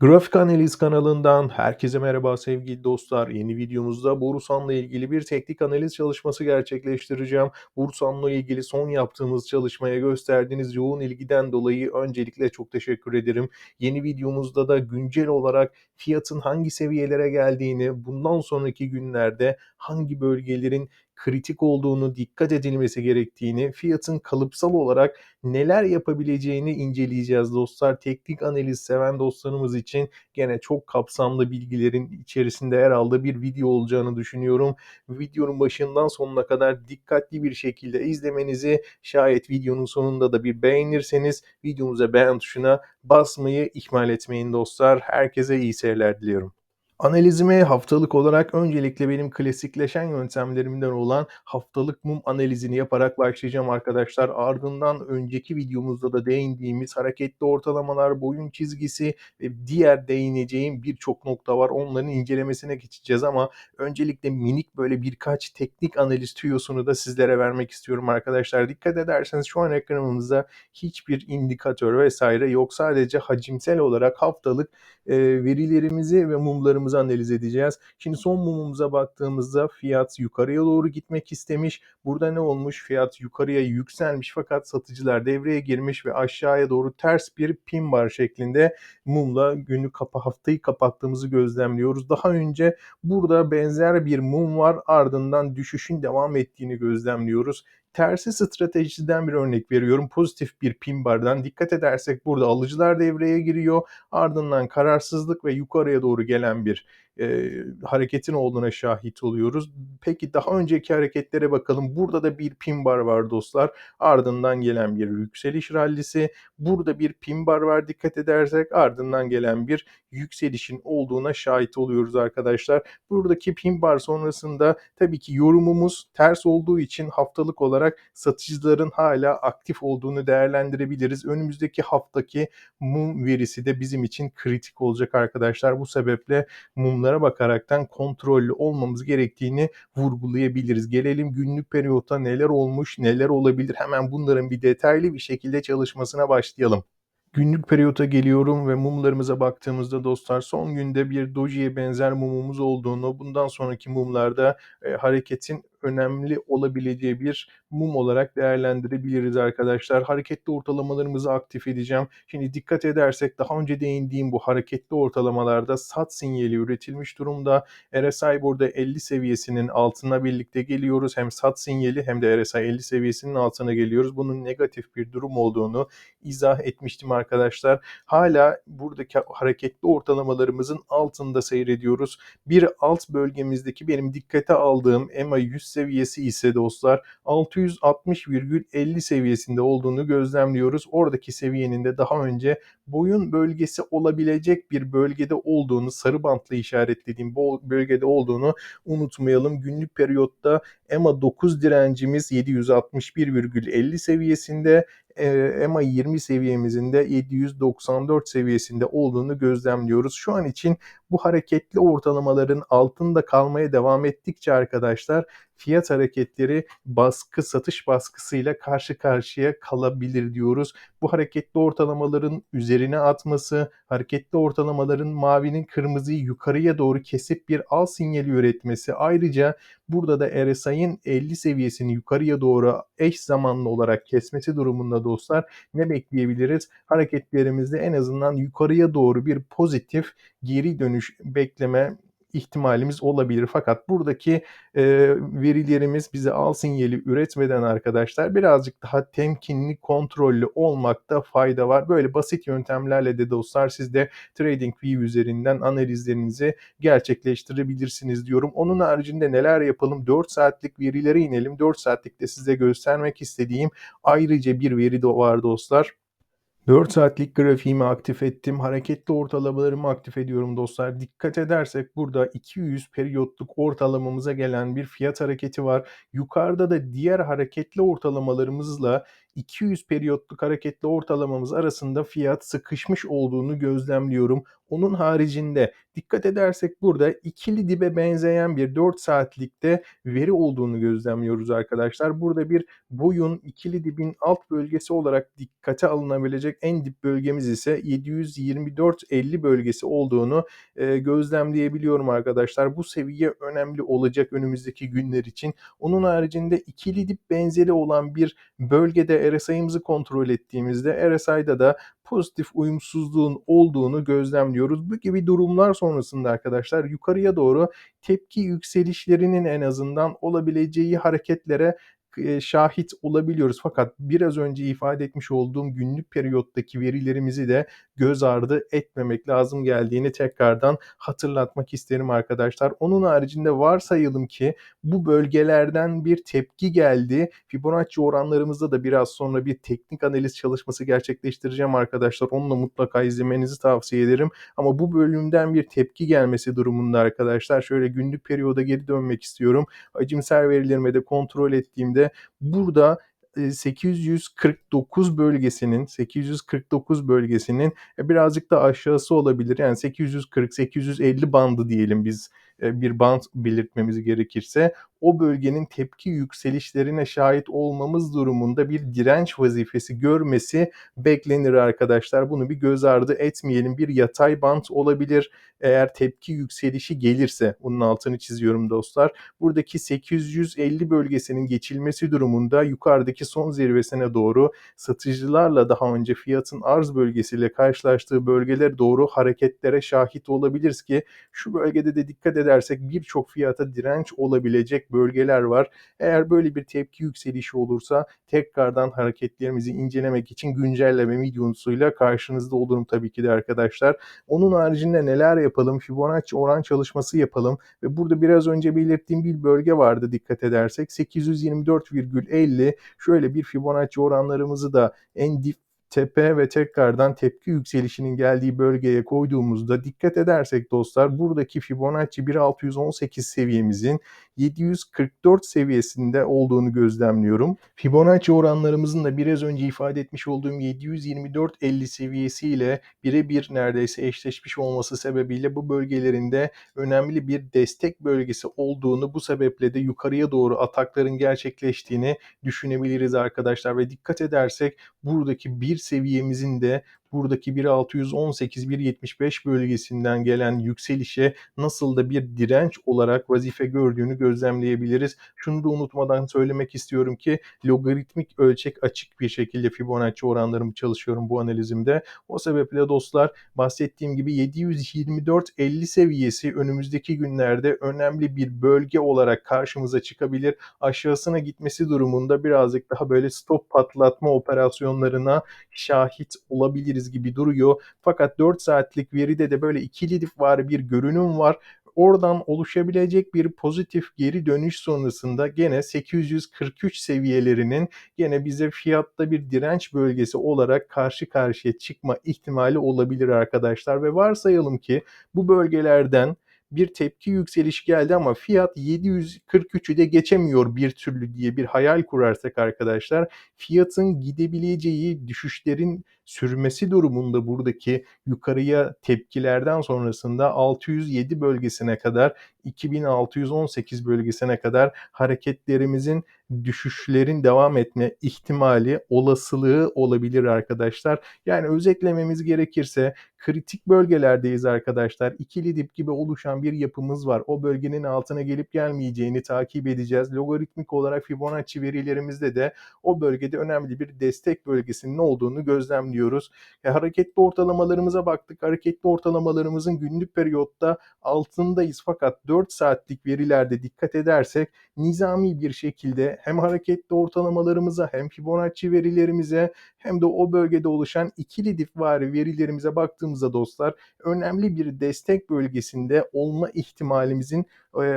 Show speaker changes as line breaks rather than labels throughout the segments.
Grafik Analiz kanalından herkese merhaba sevgili dostlar. Yeni videomuzda Borusan'la ilgili bir teknik analiz çalışması gerçekleştireceğim. Borusan'la ilgili son yaptığımız çalışmaya gösterdiğiniz yoğun ilgiden dolayı öncelikle çok teşekkür ederim. Yeni videomuzda da güncel olarak fiyatın hangi seviyelere geldiğini, bundan sonraki günlerde hangi bölgelerin kritik olduğunu, dikkat edilmesi gerektiğini, fiyatın kalıpsal olarak neler yapabileceğini inceleyeceğiz dostlar. Teknik analiz seven dostlarımız için gene çok kapsamlı bilgilerin içerisinde yer aldığı bir video olacağını düşünüyorum. Videonun başından sonuna kadar dikkatli bir şekilde izlemenizi şayet videonun sonunda da bir beğenirseniz videomuza beğen tuşuna basmayı ihmal etmeyin dostlar. Herkese iyi seyirler diliyorum. Analizime haftalık olarak öncelikle benim klasikleşen yöntemlerimden olan haftalık mum analizini yaparak başlayacağım arkadaşlar. Ardından önceki videomuzda da değindiğimiz hareketli ortalamalar, boyun çizgisi ve diğer değineceğim birçok nokta var. Onların incelemesine geçeceğiz ama öncelikle minik böyle birkaç teknik analiz tüyosunu da sizlere vermek istiyorum arkadaşlar. Dikkat ederseniz şu an ekranımızda hiçbir indikatör vesaire yok. Sadece hacimsel olarak haftalık verilerimizi ve mumlarımızı analiz edeceğiz. Şimdi son mumumuza baktığımızda fiyat yukarıya doğru gitmek istemiş. Burada ne olmuş? Fiyat yukarıya yükselmiş fakat satıcılar devreye girmiş ve aşağıya doğru ters bir pin bar şeklinde mumla günü kapa haftayı kapattığımızı gözlemliyoruz. Daha önce burada benzer bir mum var ardından düşüşün devam ettiğini gözlemliyoruz. Tersi stratejiden bir örnek veriyorum. Pozitif bir pin bardan dikkat edersek burada alıcılar devreye giriyor. Ardından kararsızlık ve yukarıya doğru gelen bir e, hareketin olduğuna şahit oluyoruz. Peki daha önceki hareketlere bakalım. Burada da bir pin bar var dostlar. Ardından gelen bir yükseliş rallisi. Burada bir pin bar var dikkat edersek. Ardından gelen bir yükselişin olduğuna şahit oluyoruz arkadaşlar. Buradaki pin bar sonrasında tabii ki yorumumuz ters olduğu için haftalık olarak satıcıların hala aktif olduğunu değerlendirebiliriz. Önümüzdeki haftaki mum verisi de bizim için kritik olacak arkadaşlar. Bu sebeple mumlara bakaraktan kontrollü olmamız gerektiğini vurgulayabiliriz. Gelelim günlük periyotta neler olmuş, neler olabilir hemen bunların bir detaylı bir şekilde çalışmasına başlayalım. Günlük periyota geliyorum ve mumlarımıza baktığımızda dostlar son günde bir dojiye benzer mumumuz olduğunu, bundan sonraki mumlarda e, hareketin önemli olabileceği bir mum olarak değerlendirebiliriz arkadaşlar. Hareketli ortalamalarımızı aktif edeceğim. Şimdi dikkat edersek daha önce değindiğim bu hareketli ortalamalarda sat sinyali üretilmiş durumda. RSI burada 50 seviyesinin altına birlikte geliyoruz. Hem sat sinyali hem de RSI 50 seviyesinin altına geliyoruz. Bunun negatif bir durum olduğunu izah etmiştim arkadaşlar. Hala buradaki hareketli ortalamalarımızın altında seyrediyoruz. Bir alt bölgemizdeki benim dikkate aldığım EMA 100 seviyesi ise dostlar 660,50 seviyesinde olduğunu gözlemliyoruz. Oradaki seviyenin de daha önce boyun bölgesi olabilecek bir bölgede olduğunu sarı bantla işaretlediğim bölgede olduğunu unutmayalım. Günlük periyotta EMA 9 direncimiz 761,50 seviyesinde EMA 20 seviyemizin de 794 seviyesinde olduğunu gözlemliyoruz. Şu an için bu hareketli ortalamaların altında kalmaya devam ettikçe arkadaşlar fiyat hareketleri baskı satış baskısıyla karşı karşıya kalabilir diyoruz. Bu hareketli ortalamaların üzerine atması, hareketli ortalamaların mavinin kırmızıyı yukarıya doğru kesip bir al sinyali üretmesi. Ayrıca burada da RSI'nin 50 seviyesini yukarıya doğru eş zamanlı olarak kesmesi durumunda dostlar ne bekleyebiliriz? Hareketlerimizde en azından yukarıya doğru bir pozitif geri dönüş bekleme ihtimalimiz olabilir. Fakat buradaki e, verilerimiz bize al sinyali üretmeden arkadaşlar birazcık daha temkinli, kontrollü olmakta fayda var. Böyle basit yöntemlerle de dostlar siz de TradingView üzerinden analizlerinizi gerçekleştirebilirsiniz diyorum. Onun haricinde neler yapalım? 4 saatlik verilere inelim. 4 saatlikte size göstermek istediğim ayrıca bir veri de var dostlar. 4 saatlik grafiğimi aktif ettim. Hareketli ortalamalarımı aktif ediyorum dostlar. Dikkat edersek burada 200 periyotluk ortalamamıza gelen bir fiyat hareketi var. Yukarıda da diğer hareketli ortalamalarımızla 200 periyotluk hareketli ortalamamız arasında fiyat sıkışmış olduğunu gözlemliyorum. Onun haricinde dikkat edersek burada ikili dibe benzeyen bir 4 saatlikte veri olduğunu gözlemliyoruz arkadaşlar. Burada bir boyun ikili dibin alt bölgesi olarak dikkate alınabilecek en dip bölgemiz ise 724.50 bölgesi olduğunu e, gözlemleyebiliyorum arkadaşlar. Bu seviye önemli olacak önümüzdeki günler için. Onun haricinde ikili dip benzeri olan bir bölgede RSI'mızı kontrol ettiğimizde RSI'da da pozitif uyumsuzluğun olduğunu gözlemliyoruz. Bu gibi durumlar sonrasında arkadaşlar yukarıya doğru tepki yükselişlerinin en azından olabileceği hareketlere şahit olabiliyoruz. Fakat biraz önce ifade etmiş olduğum günlük periyottaki verilerimizi de göz ardı etmemek lazım geldiğini tekrardan hatırlatmak isterim arkadaşlar. Onun haricinde varsayalım ki bu bölgelerden bir tepki geldi. Fibonacci oranlarımızda da biraz sonra bir teknik analiz çalışması gerçekleştireceğim arkadaşlar. Onunla mutlaka izlemenizi tavsiye ederim. Ama bu bölümden bir tepki gelmesi durumunda arkadaşlar şöyle günlük periyoda geri dönmek istiyorum. Hacimsel verilerimi de kontrol ettiğimde burada 849 bölgesinin 849 bölgesinin birazcık da aşağısı olabilir. Yani 840-850 bandı diyelim biz bir band belirtmemiz gerekirse o bölgenin tepki yükselişlerine şahit olmamız durumunda bir direnç vazifesi görmesi beklenir arkadaşlar. Bunu bir göz ardı etmeyelim. Bir yatay band olabilir eğer tepki yükselişi gelirse. Bunun altını çiziyorum dostlar. Buradaki 850 bölgesinin geçilmesi durumunda yukarıdaki son zirvesine doğru satıcılarla daha önce fiyatın arz bölgesiyle karşılaştığı bölgelere doğru hareketlere şahit olabiliriz ki şu bölgede de dikkat edersek birçok fiyata direnç olabilecek bölgeler var. Eğer böyle bir tepki yükselişi olursa tekrardan hareketlerimizi incelemek için güncelleme videosuyla karşınızda olurum tabii ki de arkadaşlar. Onun haricinde neler yapalım? Fibonacci oran çalışması yapalım ve burada biraz önce belirttiğim bir bölge vardı dikkat edersek 824,50 şöyle bir Fibonacci oranlarımızı da en dip tepe ve tekrardan tepki yükselişinin geldiği bölgeye koyduğumuzda dikkat edersek dostlar buradaki Fibonacci 1618 seviyemizin 744 seviyesinde olduğunu gözlemliyorum. Fibonacci oranlarımızın da biraz önce ifade etmiş olduğum 724.50 seviyesiyle birebir neredeyse eşleşmiş olması sebebiyle bu bölgelerinde önemli bir destek bölgesi olduğunu bu sebeple de yukarıya doğru atakların gerçekleştiğini düşünebiliriz arkadaşlar ve dikkat edersek buradaki bir seviyemizin de buradaki 1.618-1.75 bölgesinden gelen yükselişe nasıl da bir direnç olarak vazife gördüğünü gözlemleyebiliriz. Şunu da unutmadan söylemek istiyorum ki logaritmik ölçek açık bir şekilde Fibonacci oranlarımı çalışıyorum bu analizimde. O sebeple dostlar bahsettiğim gibi 724-50 seviyesi önümüzdeki günlerde önemli bir bölge olarak karşımıza çıkabilir. Aşağısına gitmesi durumunda birazcık daha böyle stop patlatma operasyonlarına şahit olabiliriz alabiliriz gibi duruyor. Fakat 4 saatlik veride de böyle ikili var bir görünüm var. Oradan oluşabilecek bir pozitif geri dönüş sonrasında gene 843 seviyelerinin gene bize fiyatta bir direnç bölgesi olarak karşı karşıya çıkma ihtimali olabilir arkadaşlar ve varsayalım ki bu bölgelerden bir tepki yükselişi geldi ama fiyat 743'ü de geçemiyor bir türlü diye bir hayal kurarsak arkadaşlar fiyatın gidebileceği düşüşlerin sürmesi durumunda buradaki yukarıya tepkilerden sonrasında 607 bölgesine kadar 2618 bölgesine kadar hareketlerimizin düşüşlerin devam etme ihtimali, olasılığı olabilir arkadaşlar. Yani özetlememiz gerekirse kritik bölgelerdeyiz arkadaşlar. İkili dip gibi oluşan bir yapımız var. O bölgenin altına gelip gelmeyeceğini takip edeceğiz. Logaritmik olarak Fibonacci verilerimizde de o bölgede önemli bir destek bölgesinin olduğunu gözlemliyoruz. E, hareketli ortalamalarımıza baktık. Hareketli ortalamalarımızın günlük periyotta altındayız fakat 4 saatlik verilerde dikkat edersek nizami bir şekilde hem hareketli ortalamalarımıza hem Fibonacci verilerimize hem de o bölgede oluşan ikili dipvari verilerimize baktığımızda dostlar önemli bir destek bölgesinde olma ihtimalimizin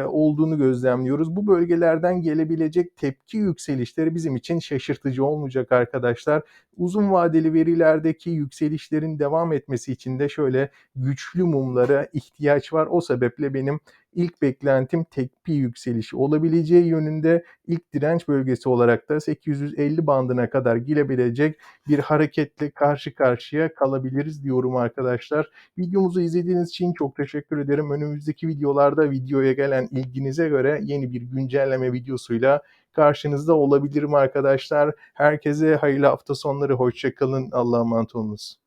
olduğunu gözlemliyoruz. Bu bölgelerden gelebilecek tepki yükselişleri bizim için şaşırtıcı olmayacak arkadaşlar. Uzun vadeli verilerdeki yükselişlerin devam etmesi için de şöyle güçlü mumlara ihtiyaç var. O sebeple benim ilk beklentim tekpi yükselişi olabileceği yönünde. İlk direnç bölgesi olarak da 850 bandına kadar girebilecek bir hareketle karşı karşıya kalabiliriz diyorum arkadaşlar. Videomuzu izlediğiniz için çok teşekkür ederim. Önümüzdeki videolarda videoya gelen ilginize göre yeni bir güncelleme videosuyla karşınızda olabilirim arkadaşlar. Herkese hayırlı hafta sonları. Hoşça kalın. Allah'a emanet olunuz.